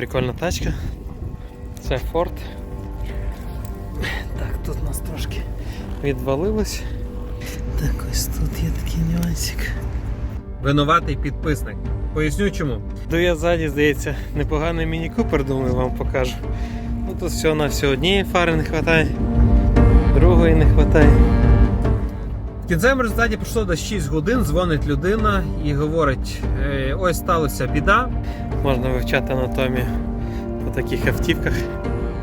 прикольна тачка. Це Ford. Так, тут у нас трошки відвалилось. Так, ось тут є такий нюансик. Винуватий підписник. Поясню чому. До я ззаді, здається, непоганий міні-купер, думаю, вам покажу. Ну тут всього на все однієї фари не вистачає, другої не вистачає. В кінцевому результаті пройшло до 6 годин, дзвонить людина і говорить: «Е, ось сталася біда. Можна вивчати анатомію по таких автівках.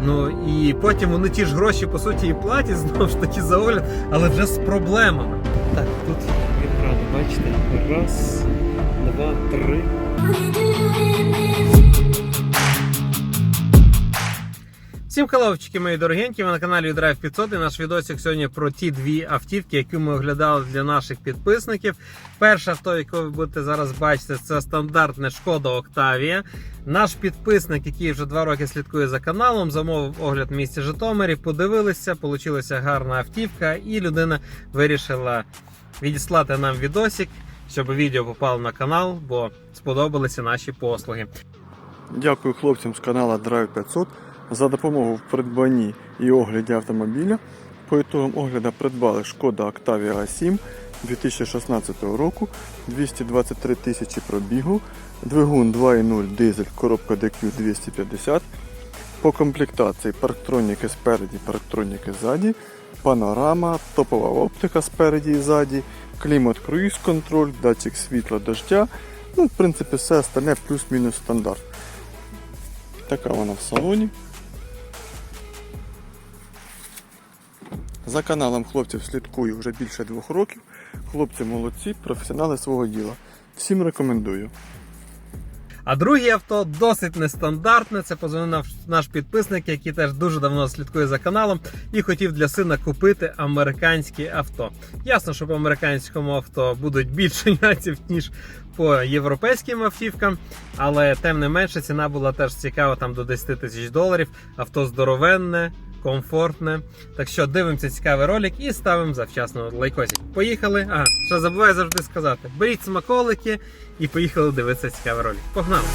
Ну і потім вони ті ж гроші по суті і платять знову ж таки за огляд, але вже з проблемами. Так, тут екран, бачите? Раз, два, три. Всім халовчики, мої дорогенькі, ви на каналі Drive 500 і наш відосик сьогодні про ті дві автівки, які ми оглядали для наших підписників. Перше авто, яке ви будете зараз бачити, це стандартне Шкода Октавія. Наш підписник, який вже два роки слідкує за каналом, замовив огляд в місті Житомирі, подивилися, получилася гарна автівка, і людина вирішила відіслати нам відосик, щоб відео попало на канал, бо сподобалися наші послуги. Дякую хлопцям з каналу Drive 500 за допомогу в придбанні і огляді автомобіля. По ітогам огляду придбали Шкода Octavia A7 2016 року, 223 тисячі пробігу, двигун 2.0 дизель, коробка DQ 250. По комплектації парктроніки спереді, парктроніки ззаді, панорама, топова оптика спереді і ззаді, клімат круїз контроль, датчик світла дождя. Ну, в принципі, все остальне плюс-мінус стандарт. Така вона в салоні. За каналом хлопців слідкую вже більше двох років. Хлопці молодці, професіонали свого діла. Всім рекомендую. А друге авто досить нестандартне. Це позвонив наш- підписник, який теж дуже давно слідкує за каналом і хотів для сина купити американське авто. Ясно, що по американському авто будуть більше нюансів, ніж по європейським автівкам, але тим не менше ціна була теж цікава там до 10 тисяч доларів. Авто здоровенне. Комфортне. Так що дивимося цікавий ролик і ставимо завчасно лайкосик. Поїхали. Ага, що забуваю завжди сказати. Беріть смаколики і поїхали дивитися цікавий ролик. Погнали!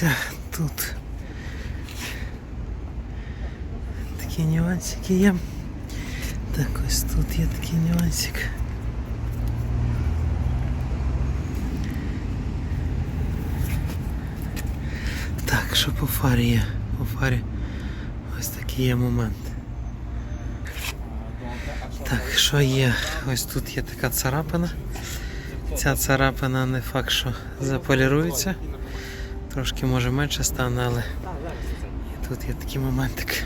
Дивимося тут. Такі нюансики є. Так, ось тут є такий нюансик. Так, що по фарі є? По фарі ось такий є момент. Так, що є? Ось тут є така царапина. Ця царапина не факт, що заполірується. Трошки може менше стане, але і тут є такий моментик.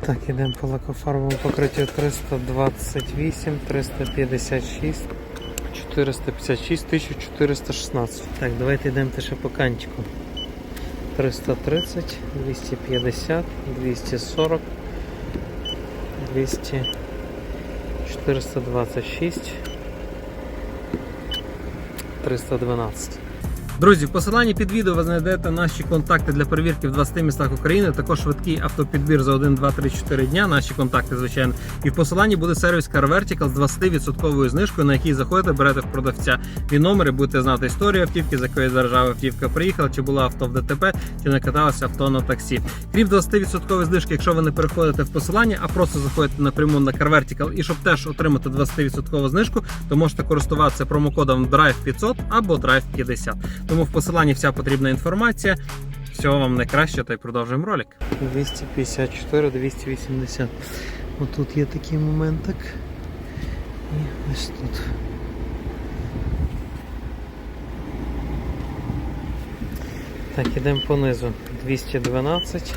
Так, ідемо по лакофарбовому покриттю 328, 356, 456, 1416. Так, давайте йдемо ще по кантику. 330, 250, 240, 200. 426 312. Друзі, в посиланні під відео ви знайдете наші контакти для перевірки в 20 містах України. Також швидкий автопідбір за 1, 2, 3, 4 дня. Наші контакти, звичайно. І в посиланні буде сервіс Car Vertical з 20% знижкою, на який заходите, берете в продавця і номери, будете знати історію автівки, з якої держави автівка приїхала, чи була авто в ДТП, чи не каталася авто на таксі. Крім 20% знижки, якщо ви не переходите в посилання, а просто заходите напряму на Car Vertical, і щоб теж отримати 20% знижку, то можете користуватися промокодом Drive 500 або Drive 50. Тому в посиланні вся потрібна інформація. Всього вам найкраще та й продовжуємо ролик. 254, 280. Отут є такий моментик. І ось тут. Так, ідемо понизу. 212,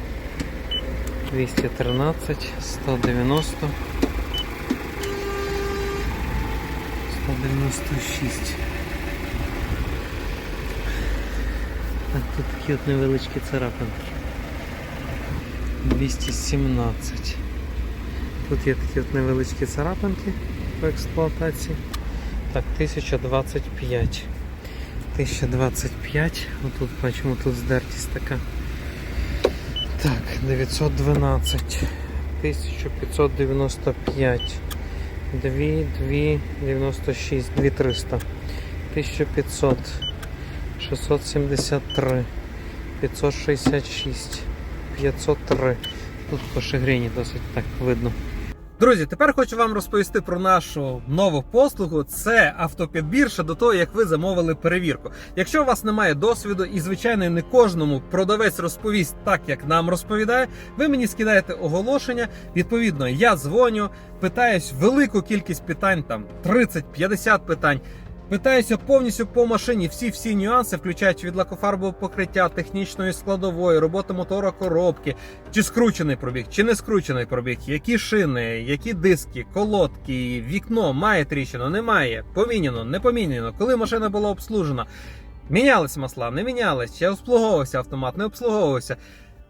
213, 190, 196. Так, тут такі невеличкі царапинки. 217. Тут є такі от невеличкі царапинки по експлуатації. Так, 1025. 1025. Отут бачимо, тут здертість така. Так, 912. 1595. 2, 2, 96, 2300. 1500. 673. 566. 503. Тут по шигрині досить так видно. Друзі, тепер хочу вам розповісти про нашу нову послугу. Це автопідбір ще до того, як ви замовили перевірку. Якщо у вас немає досвіду, і звичайно не кожному продавець розповість так, як нам розповідає, ви мені скидаєте оголошення. Відповідно, я дзвоню, питаюсь велику кількість питань, там 30-50 питань. Питаюся повністю по машині всі всі нюанси, включаючи від лакофарбового покриття, технічної складової, роботи мотора коробки, чи скручений пробіг, чи не скручений пробіг, які шини, які диски, колодки, вікно має тріщину, немає, поміняно, не поміняно, коли машина була обслужена. Мінялись масла, не мінялись, чи обслуговувався автомат, не обслуговувався.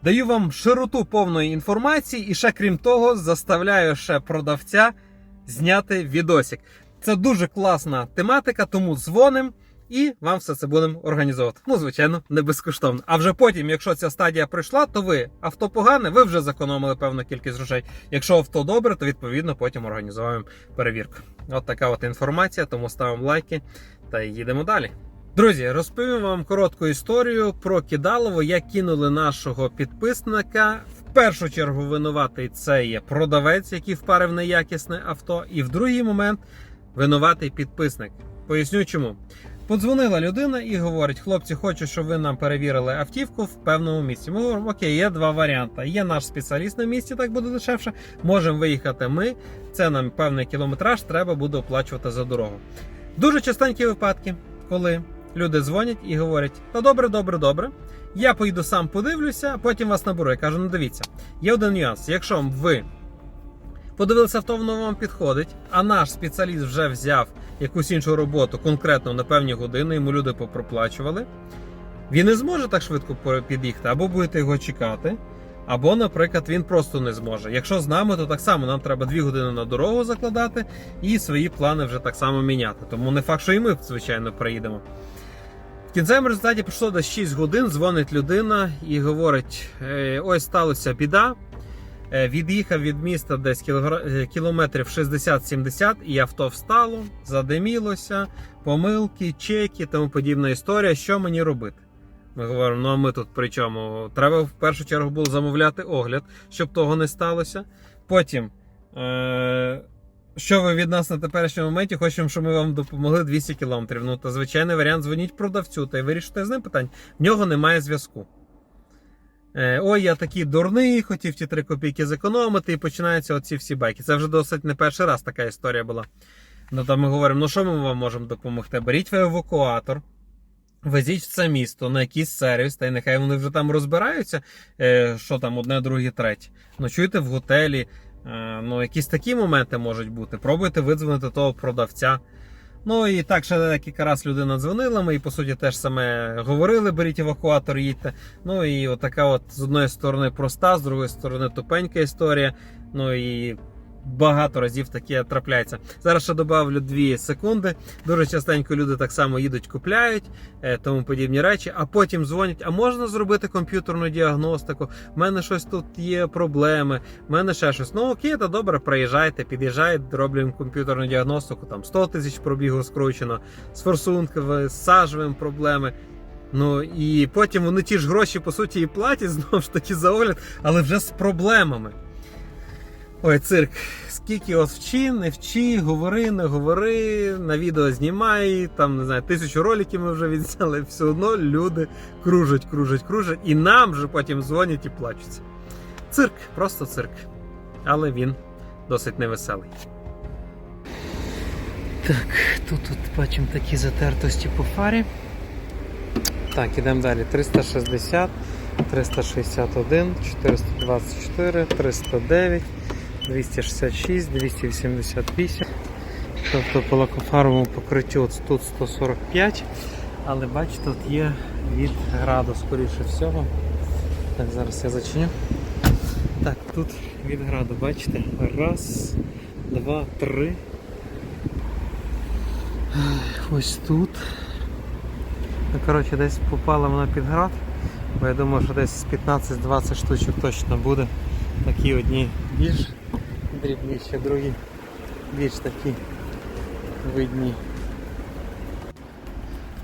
Даю вам широту повної інформації і ще крім того, заставляю ще продавця зняти відосик. Це дуже класна тематика, тому дзвоним і вам все це будемо організовувати. Ну, звичайно, не безкоштовно. А вже потім, якщо ця стадія пройшла, то ви авто погане, ви вже зекономили певну кількість грошей. Якщо авто добре, то відповідно потім організуємо перевірку. От така от інформація, тому ставимо лайки та їдемо далі. Друзі, розповім вам коротку історію про кидалово, як кинули нашого підписника. В першу чергу винуватий це є продавець, який впарив неякісне авто, і в другий момент винуватий підписник. Поясню чому. Подзвонила людина і говорить: хлопці, хочу, щоб ви нам перевірили автівку в певному місці. Ми говоримо, окей, є два варіанти. Є наш спеціаліст на місці, так буде дешевше. Можемо виїхати ми. Це нам певний кілометраж, треба буде оплачувати за дорогу. Дуже частенькі випадки, коли люди дзвонять і говорять: та добре, добре, добре. Я поїду сам подивлюся, потім вас наберу. Я кажу, ну дивіться, є один нюанс. Якщо ви подивилися авто, воно вам підходить, а наш спеціаліст вже взяв якусь іншу роботу конкретно на певні години, йому люди попроплачували. Він не зможе так швидко під'їхати, або будете його чекати, або, наприклад, він просто не зможе. Якщо з нами, то так само нам треба 2 години на дорогу закладати і свої плани вже так само міняти. Тому не факт, що і ми, звичайно, приїдемо. В кінцевому результаті пройшло десь 6 годин, дзвонить людина і говорить: «Е, ось сталася біда. Е, Від'їхав від міста десь е, кілометрів 60-70, і авто встало, задимілося, помилки, чеки, тому подібна історія. Що мені робити? Ми говоримо, ну а ми тут при чому? Треба в першу чергу було замовляти огляд, щоб того не сталося. Потім, е- що ви від нас на теперішньому моменті хочемо, щоб ми вам допомогли 200 кілометрів. Ну, то звичайний варіант, дзвоніть продавцю та й вирішите з ним питання. В нього немає зв'язку. Е, Ой, я такий дурний, хотів ті 3 копійки зекономити, і починаються оці всі байки. Це вже досить не перший раз така історія була. Ну там ми говоримо, ну що ми вам можемо допомогти? Беріть ви евакуатор, везіть в це місто на якийсь сервіс, та й нехай вони вже там розбираються, е, що там одне, друге, третє. Ночуйте в готелі. Е, ну, якісь такі моменти можуть бути. Пробуйте видзвонити того продавця. Ну і так ще декілька раз людина дзвонила. Ми і по суті теж саме говорили: беріть евакуатор, їдьте. Ну і отака, от з одної сторони проста, з другої сторони тупенька історія. Ну і багато разів таке трапляється. Зараз ще добавлю 2 секунди. Дуже частенько люди так само їдуть, купляють, е, тому подібні речі, а потім дзвонять: а можна зробити комп'ютерну діагностику? У мене щось тут є проблеми, в мене ще щось. Ну окей, то добре, приїжджайте, під'їжджайте, роблю комп'ютерну діагностику, там 100 тисяч пробігу скручено, з форсунками, з сажевим проблеми. Ну і потім вони ті ж гроші по суті і платять знову ж таки за огляд, але вже з проблемами. Ой, цирк. Скільки от вчи, не вчи, говори, не говори, на відео знімай, там не знаю, тисячу роликів ми вже відзняли, все одно люди кружать, кружать, кружать, і нам вже потім дзвонять і плачуться. Цирк, просто цирк. Але він досить невеселий. Так, тут, тут бачимо такі затертості по фарі. Так, ідемо далі. 360, 361, 424, 309, 266, 288, Тобто по лакофарбовому покриттю тут 145, але бачите, тут є від граду, скоріше всього. Так, зараз я зачиню. Так, тут від граду, бачите? Раз, два, три. Ось тут. Ну, коротше, десь попала вона під град, бо я думаю, що десь 15-20 штучок точно буде. Такі одні більш дрібніші, другі більш такі видні.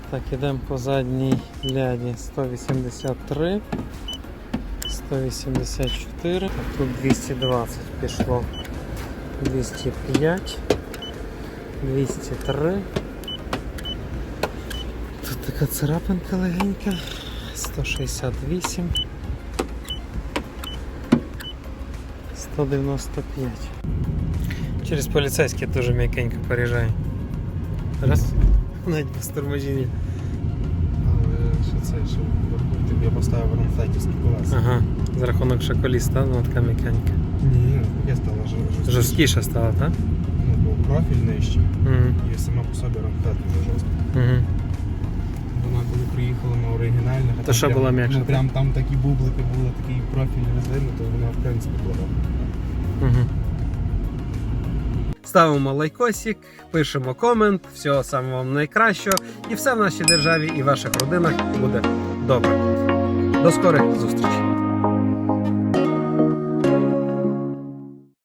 Так, ідемо по задній ляді 183, 184, а тут 220 пішло. 205, 203. Тут така царапинка легенька. 168. 195. Через поліцейський дуже м'якенько поріжає. Раз. Навіть без торможіння. Але що це, що тобі я поставив ранфлетівські колеса. Ага. За рахунок ще коліс, та? Ну, така м'якенька. Ні, я стала жорсткіше. Жорсткіша стала, так? Ну, бо профіль нижче. Угу. І сама по собі ранфлет дуже жорстка. Угу. Вона коли приїхала на оригінальних, а То що прям- була м'якша, Ну, прям там такі бублики були, такий профіль резини, то вона в принципі була. Ставимо лайкосик, пишемо комент, всього самого вам найкращого, і все в нашій державі і ваших родинах буде добре. До скорих зустрічей!